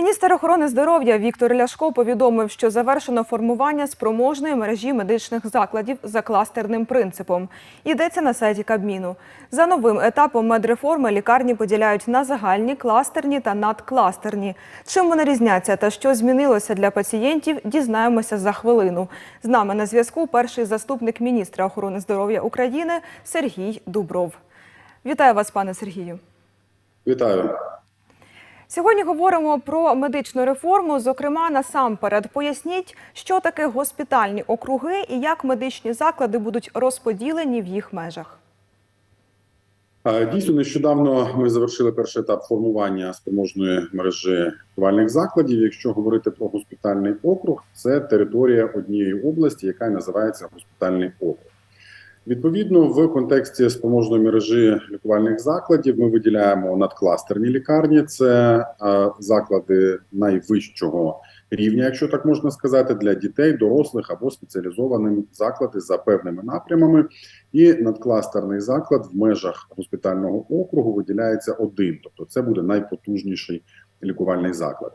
Міністр охорони здоров'я Віктор Ляшко повідомив, що завершено формування спроможної мережі медичних закладів за кластерним принципом. Йдеться на сайті Кабміну. За новим етапом медреформи лікарні поділяють на загальні, кластерні та надкластерні. Чим вони різняться та що змінилося для пацієнтів, дізнаємося за хвилину. З нами на зв'язку перший заступник міністра охорони здоров'я України Сергій Дубров. Вітаю вас, пане Сергію. Вітаю. Сьогодні говоримо про медичну реформу. Зокрема, насамперед поясніть, що таке госпітальні округи і як медичні заклади будуть розподілені в їх межах. Дійсно, нещодавно ми завершили перший етап формування спроможної мережі лікувальних закладів. Якщо говорити про госпітальний округ, це територія однієї області, яка називається госпітальний округ. Відповідно, в контексті спроможної мережі лікувальних закладів ми виділяємо надкластерні лікарні. Це е, заклади найвищого рівня, якщо так можна сказати, для дітей, дорослих або спеціалізовані заклади за певними напрямами. І надкластерний заклад в межах госпітального округу виділяється один, тобто це буде найпотужніший лікувальний заклад.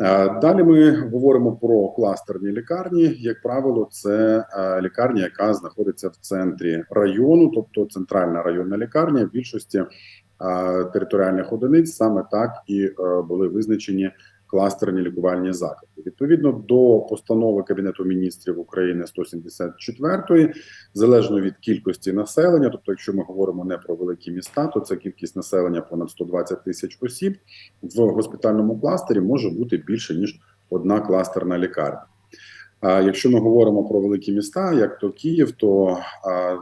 Е, Далі ми говоримо про кластерні лікарні. Як правило, це е, лікарня, яка знаходиться в центрі району, тобто центральна районна лікарня. В більшості е, територіальних одиниць саме так і були визначені кластерні лікувальні заклади. Відповідно до постанови Кабінету міністрів України 174, залежно від кількості населення, тобто, якщо ми говоримо не про великі міста, то це кількість населення понад 120 тисяч осіб в госпітальному кластері може бути більше ніж одна кластерна лікарня. А якщо ми говоримо про великі міста, як то Київ, то а,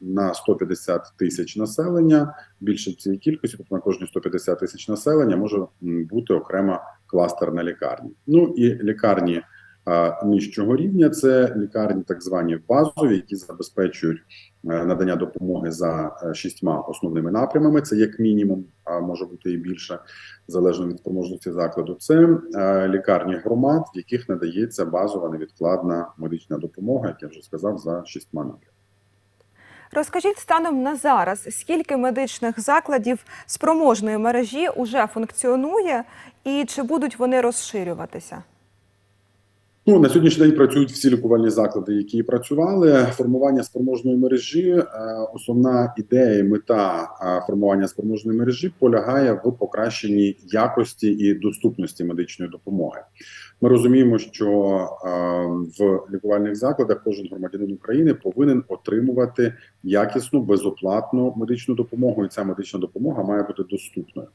на 150 тисяч населення більше цієї кількості, тобто на кожні 150 тисяч населення може бути окрема кластерна лікарня. Ну і лікарні а, нижчого рівня це лікарні, так звані базові, які забезпечують е, надання допомоги за е, шістьма основними напрямами. Це як мінімум, а може бути і більше, залежно від спроможності закладу. Це е, лікарні громад, в яких надається базова невідкладна медична допомога, як я вже сказав, за шістьма напрямками. Розкажіть станом на зараз, скільки медичних закладів спроможної мережі уже функціонує, і чи будуть вони розширюватися? Ну на сьогоднішній день працюють всі лікувальні заклади, які працювали. Формування спроможної мережі. е, Основна ідея, мета е, формування спроможної мережі полягає в покращенні якості і доступності медичної допомоги. Ми розуміємо, що е, в лікувальних закладах кожен громадянин України повинен отримувати якісну безоплатну медичну допомогу, і ця медична допомога має бути доступною.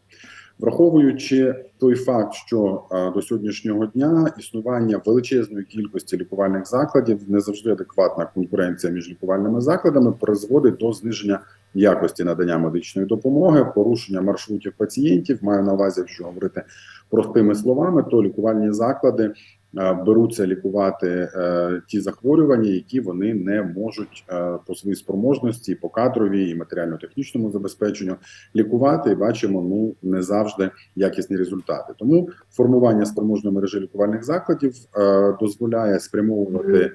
Враховуючи той факт, що е, до сьогоднішнього дня існування величезної кількості лікувальних закладів не завжди адекватна конкуренція між лікувальними закладами призводить до зниження якості надання медичної допомоги, порушення маршрутів пацієнтів. Маю на увазі, якщо говорити простими словами, то лікувальні заклади беруться лікувати е, ті захворювання, які вони не можуть е, по своїй спроможності, по кадровій і матеріально-технічному забезпеченню лікувати, і бачимо ну не завжди якісні результати. Тому формування спроможної мережі лікувальних закладів е, дозволяє спрямовувати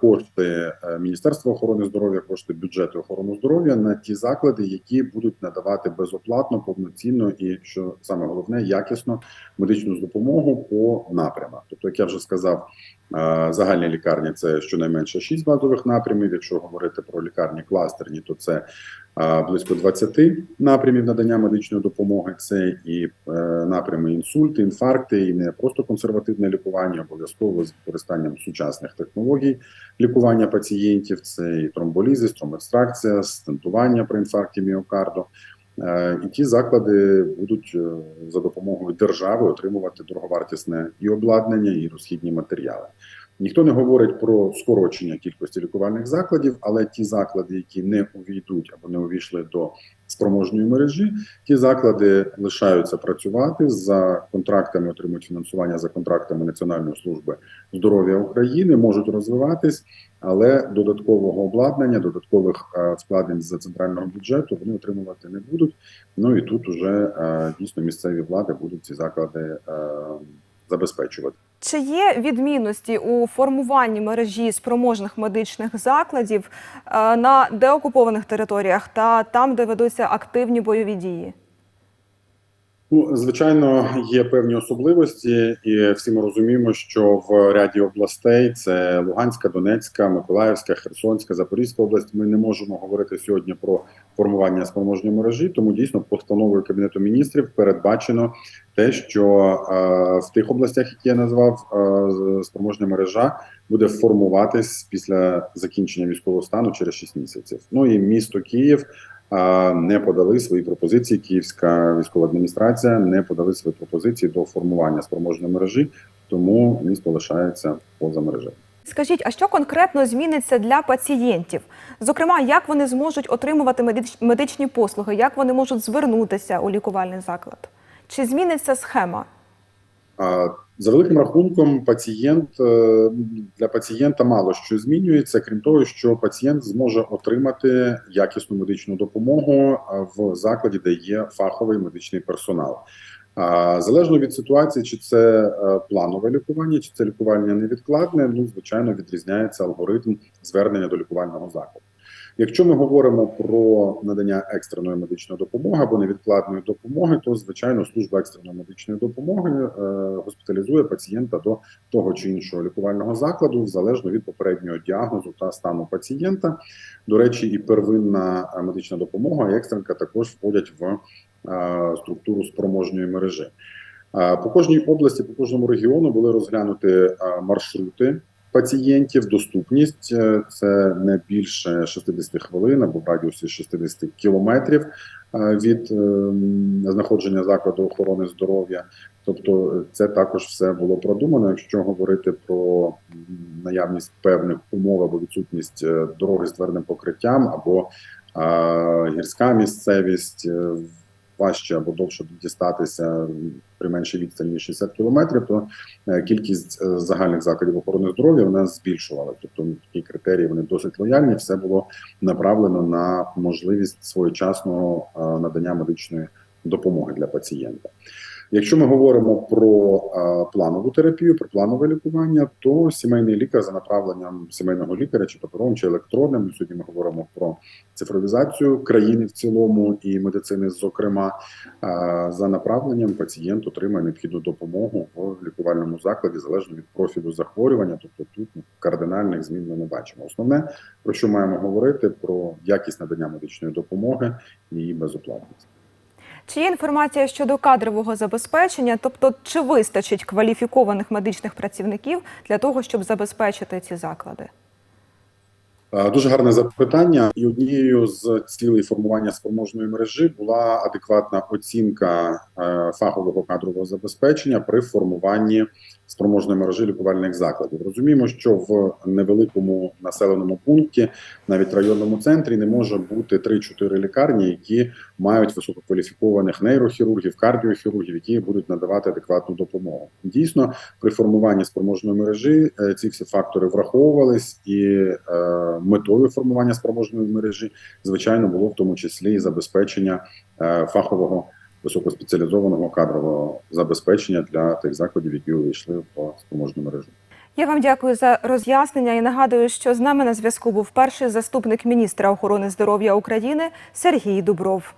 кошти е, Міністерства охорони здоров'я, кошти бюджету охорони здоров'я на ті заклади, які будуть надавати безоплатно, повноцінно і що саме головне якісно медичну допомогу по напрямах. Тобто, як я вже сказав, е, загальні лікарні це щонайменше 6 базових напрямів. Якщо говорити про лікарні кластерні, то це близько 20 напрямів надання медичної допомоги. Це і е, напрями інсульти, інфаркти, і не просто консервативне лікування, обов'язково з використанням сучасних технологій лікування пацієнтів. Це і тромболізис, тромбекстракція, стентування при інфаркті міокарду. Е, І ті заклади будуть е, за допомогою держави отримувати дороговартісне і обладнання, і розхідні матеріали. Ніхто не говорить про скорочення кількості лікувальних закладів, але ті заклади, які не увійдуть або не увійшли до спроможної мережі, ті заклади лишаються працювати за контрактами, отримують фінансування за контрактами Національної служби здоров'я України, можуть розвиватись, але додаткового обладнання, додаткових е, вкладень з центрального бюджету вони отримувати не будуть. Ну і тут уже е, дійсно місцеві влади будуть ці заклади е, забезпечувати. Чи є відмінності у формуванні мережі спроможних медичних закладів е, на деокупованих територіях та там, де ведуться активні бойові дії? Ну, звичайно, є певні особливості, і всі ми розуміємо, що в ряді областей це Луганська, Донецька, Миколаївська, Херсонська, Запорізька область. Ми не можемо говорити сьогодні про формування спроможної мережі. Тому дійсно постановою кабінету міністрів передбачено те, що е, в тих областях, які я назвав, е, спроможна мережа буде формуватись після закінчення військового стану через 6 місяців. Ну і місто Київ не подали свої пропозиції. Київська військова адміністрація не подали свої пропозиції до формування спроможної мережі, тому місто лишається поза мережею. Скажіть, а що конкретно зміниться для пацієнтів? Зокрема, як вони зможуть отримувати медич- медичні послуги, як вони можуть звернутися у лікувальний заклад? Чи зміниться схема? За великим рахунком, пацієнт е, для пацієнта мало що змінюється, крім того, що пацієнт зможе отримати якісну медичну допомогу в закладі, де є фаховий медичний персонал. Залежно від ситуації, чи це е, планове лікування, чи це лікування невідкладне, ну звичайно відрізняється алгоритм звернення до лікувального закладу. Якщо ми говоримо про надання екстреної медичної допомоги або невідкладної допомоги, то звичайно служба екстреної медичної допомоги е, госпіталізує пацієнта до того чи іншого лікувального закладу залежно від попереднього діагнозу та стану пацієнта. До речі, і первинна е, медична допомога, і екстренка також входять в е, структуру спроможної мережі. По кожній області, по кожному регіону були розглянуті маршрути пацієнтів, доступність е, це не більше 60 хвилин або в радіусі 60 кілометрів е, від е, знаходження закладу охорони здоров'я. Тобто, е, це також все було продумано. Якщо говорити про наявність певних умов або відсутність дороги з твердим покриттям, або гірська місцевість. Важче або довше дістатися при меншій відстані ніж 60 кілометрів, то е, кількість е, загальних закладів охорони здоров'я вона збільшувала. Тобто такі критерії вони досить лояльні. Все було направлено на можливість своєчасного е, надання медичної допомоги для пацієнта. Якщо ми говоримо про е, планову терапію, про планове лікування, то сімейний лікар за направленням сімейного лікаря, чи паперовим, чи електронним. Сьогодні ми говоримо про цифровізацію країни в цілому і медицини, зокрема, е, за направленням пацієнт отримає необхідну допомогу в лікувальному закладі залежно від профілю захворювання. Тобто тут ну, кардинальних змін ми не бачимо. Основне про що маємо говорити про якість надання медичної допомоги і її безоплатність. Чи є інформація щодо кадрового забезпечення, тобто чи вистачить кваліфікованих медичних працівників для того, щоб забезпечити ці заклади? Е, Дуже гарне запитання, і однією з цілей формування спроможної мережі була адекватна оцінка е, фахового кадрового забезпечення при формуванні спроможної мережі лікувальних закладів. Розуміємо, що в невеликому населеному пункті, навіть районному центрі, не може бути 3-4 лікарні, які мають висококваліфікованих нейрохірургів, кардіохірургів, які будуть надавати адекватну допомогу. Дійсно, при формуванні спроможної мережі е, ці всі фактори враховувались, і е, метою формування спроможної мережі, звичайно, було в тому числі і забезпечення е, фахового високоспеціалізованого кадрового забезпечення для тих закладів, які увійшли в спроможну мережу. Я вам дякую за роз'яснення і нагадую, що з нами на зв'язку був перший заступник міністра охорони здоров'я України Сергій Дубров.